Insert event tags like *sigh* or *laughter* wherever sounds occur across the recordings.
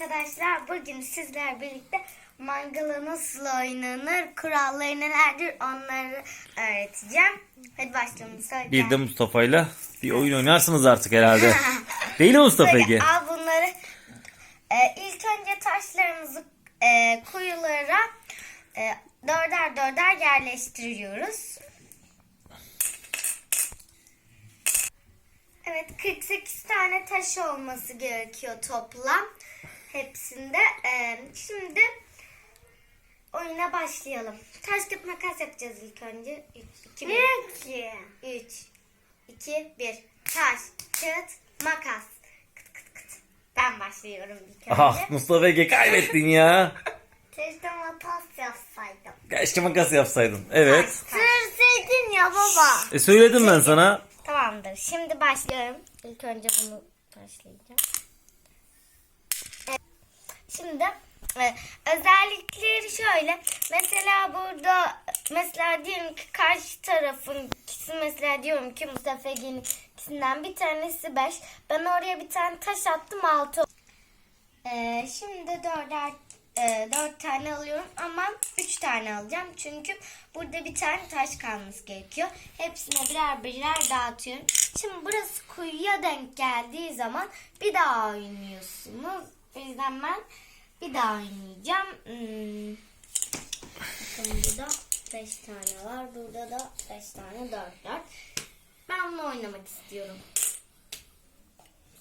arkadaşlar. Bugün sizler birlikte mangala nasıl oynanır, kuralları nelerdir onları öğreteceğim. Hadi başlayalım. Söyle. Bir de Mustafa'yla bir oyun oynarsınız artık herhalde. *laughs* Değil mi Mustafa Ege? al bunları. Ee, ilk önce taşlarımızı e, kuyulara e, dörder dörder yerleştiriyoruz. Evet 48 tane taş olması gerekiyor toplam. Hepsinde. Ee, şimdi oyuna başlayalım. Taş kağıt makas yapacağız ilk önce. 2 1 3 2 1 Taş kağıt makas. Kıt kıt kıt. Ben başlıyorum ilk önce. Ah Mustafa Ege kaybettin ya. *laughs* Keşke makas yapsaydım. Keşke makas yapsaydın. Evet. Sürseydin ya baba. E söyledim ben sana. Tamamdır. Şimdi başlıyorum. İlk önce bunu başlayacağım. Şimdi e, özellikleri şöyle. Mesela burada mesela diyelim ki karşı tarafın ikisi mesela diyorum ki Mustafa Ege'nin ikisinden bir tanesi 5. Ben oraya bir tane taş attım 6. Ee, şimdi dörder e, dört tane alıyorum ama üç tane alacağım çünkü burada bir tane taş kalması gerekiyor. Hepsine birer birer dağıtıyorum. Şimdi burası kuyuya denk geldiği zaman bir daha oynuyorsunuz. O yüzden ben bir daha oynayacağım. Hmm. Bakın burada beş tane var. Burada da beş tane dört dört. Ben bunu oynamak istiyorum.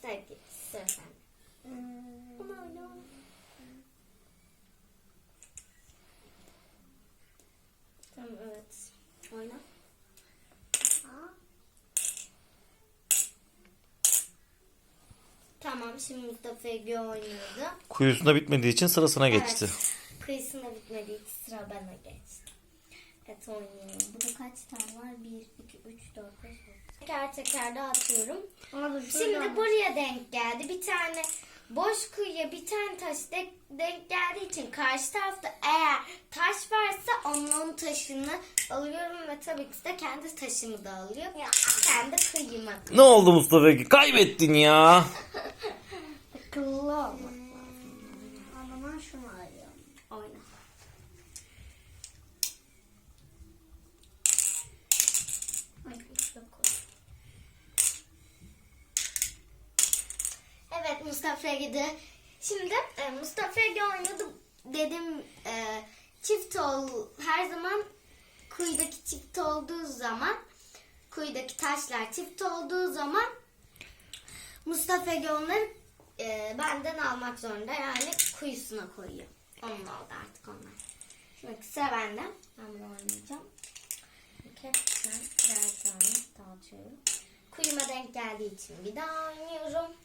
Sevgili sıra sende. Bunu oyna. Tamam evet. Oyna. Aa. Tamam şimdi Mustafa Ege oynuyordu. Kuyusunda bitmediği için sırasına geçti. Evet. Kıyısında bitmedi. İki sıra bana geçti. Evet oynuyorum. Burada kaç tane var? 1, 2, 3, 4, 5, 6. Teker teker dağıtıyorum. Şimdi buraya denk geldi. Bir tane boş kuyuya bir tane taş denk, denk geldiği için karşı tarafta eğer taş varsa onun taşını alıyorum ve tabii ki de kendi taşımı da alıyor. Kendi kıyıma. Ne oldu Mustafa Ege? Kaybettin ya. *laughs* Akıllı olmak lazım. O zaman şunu arıyorum. Oyna. Koy. Evet Mustafa Ege'de. Şimdi e, Mustafa Ege dedim e, çift ol her zaman kuyudaki çift olduğu zaman kuyudaki taşlar çift olduğu zaman Mustafa Ege onları e, benden almak zorunda. Yani kuyusuna koyuyor. Onun oldu artık onlar. Şimdi sıra bende. Ben bunu oynayacağım. Hepsinden birer tane dağıtıyorum. Kuyuma denk geldiği için bir daha oynuyorum.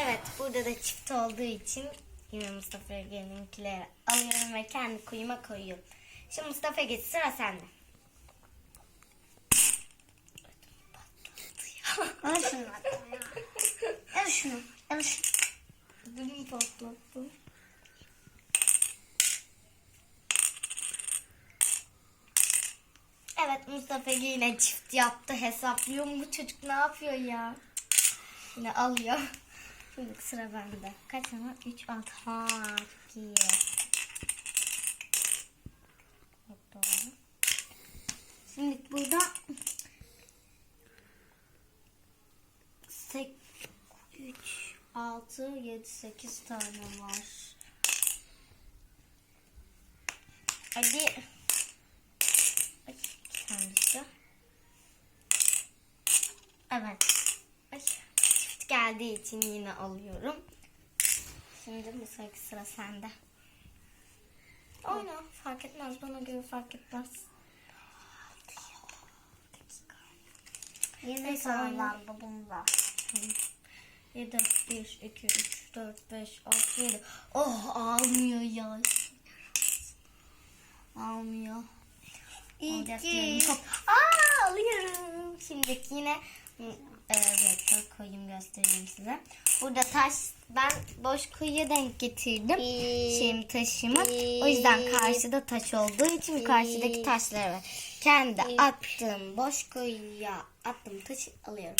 Evet burada da çift olduğu için yine Mustafa Ege'ninkileri alıyorum ve kendi kuyuma koyuyorum. Şimdi Mustafa Ege sıra sende. Al şunu. Al şunu. Al şunu. Ödümü patlattım. Evet Mustafa Ege yine çift yaptı. Hesaplıyor mu bu çocuk ne yapıyor ya? Yine alıyor. Şimdi sıra bende. Kaç tane? 3, 6. Ha, çok iyi. Çok. Şimdi burada 3, 6, 7, 8 tane var. Hadi. Ay, tanesi. Evet. Geldiği için yine alıyorum. Şimdi bu sonraki sıra sende. Oyna. Fark etmez. Bana göre fark etmez. Yine sağlandı bunda. 7, 1, 2, 3, 4, 5, 6, 7. Oh almıyor ya. Almıyor. İki. Aa alıyorum. Şimdi yine Evet dur koyayım göstereyim size. Burada taş ben boş kuyuya denk getirdim. Şeyim taşımı. O yüzden karşıda taş olduğu için karşıdaki taşları. Kendi attığım boş kuyuya attığım taşı alıyorum.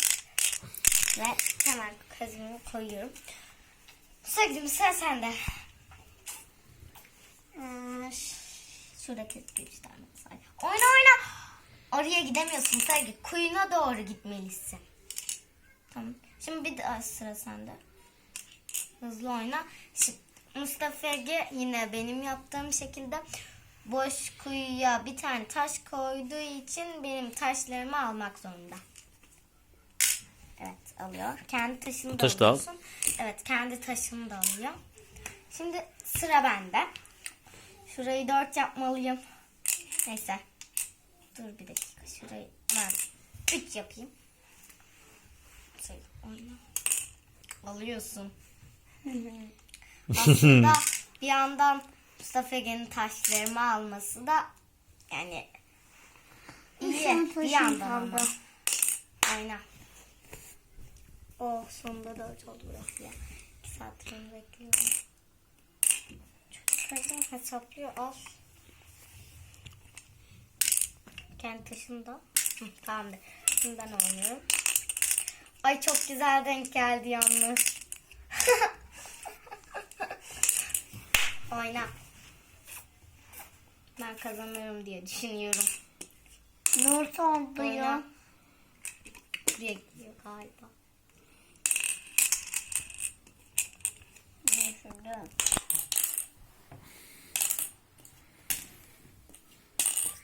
Ve hemen kazımı koyuyorum. Sevgilim sıra sende. Ee, Şuradaki üç tane. Oyna oyna. Oraya gidemiyorsun Sevgi. Kuyuna doğru gitmelisin. Tamam. Şimdi bir daha sıra sende. Hızlı oyna. Şimdi Mustafa Ege yine benim yaptığım şekilde boş kuyuya bir tane taş koyduğu için benim taşlarımı almak zorunda. Evet alıyor. Kendi taşını da Taşı da al. alıyorsun. Evet kendi taşını da alıyor. Şimdi sıra bende. Şurayı dört yapmalıyım. Neyse. Dur bir dakika. Şurayı ben üç yapayım. Şöyle oyna. Alıyorsun. *laughs* Aslında bir yandan Mustafa Ege'nin taşlarımı alması da yani iyi bir yandan ama. Aynen. Oh sonunda dört oldu burası ya. İki saattir onu bekliyorum. Çocuklardan hesaplıyor al. Hı, tamamdır. Şimdi ben oynuyorum. Ay çok güzel denk geldi yalnız. *laughs* Oyna. Ben kazanırım diye düşünüyorum. Nur oldu ya. Buraya gidiyor galiba. Neyse dur.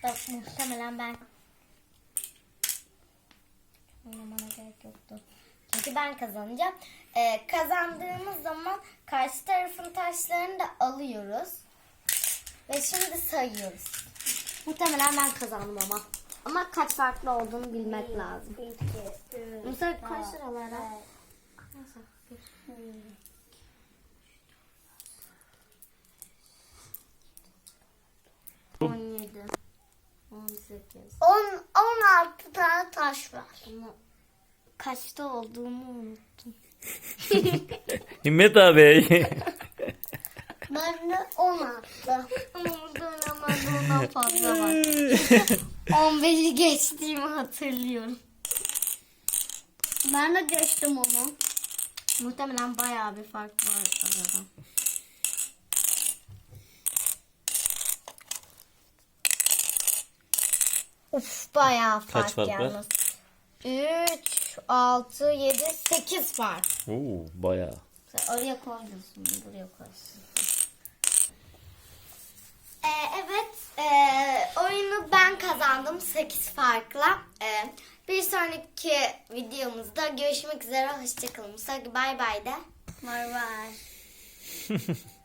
Stop, muhtemelen ben oynamana gerek yoktu. Çünkü ben kazanacağım. Ee, kazandığımız zaman karşı tarafın taşlarını da alıyoruz. Ve şimdi sayıyoruz. Muhtemelen ben kazandım ama. Ama kaç farklı olduğunu bilmek lazım. İki, üç, Musa koy sıralara. Neyse, On, on altı tane taş var. Ama kaçta olduğumu unuttum. *laughs* Himmet abi. *laughs* Ben de on altı. Ama muhtemelen ondan fazla var. *laughs* 15'i geçtiğimi hatırlıyorum. Ben de geçtim onu. Muhtemelen bayağı bir fark var arada. Of bayağı fark, Kaç fark var? yalnız. 3, 6, 7, 8 var. Oo, bayağı. Sen oraya koyuyorsun, buraya koyuyorsun. Ee, evet, ee, oyunu ben kazandım 8 farkla. Ee, bir sonraki videomuzda görüşmek üzere, hoşçakalın. Bay bay de. Var var. *laughs*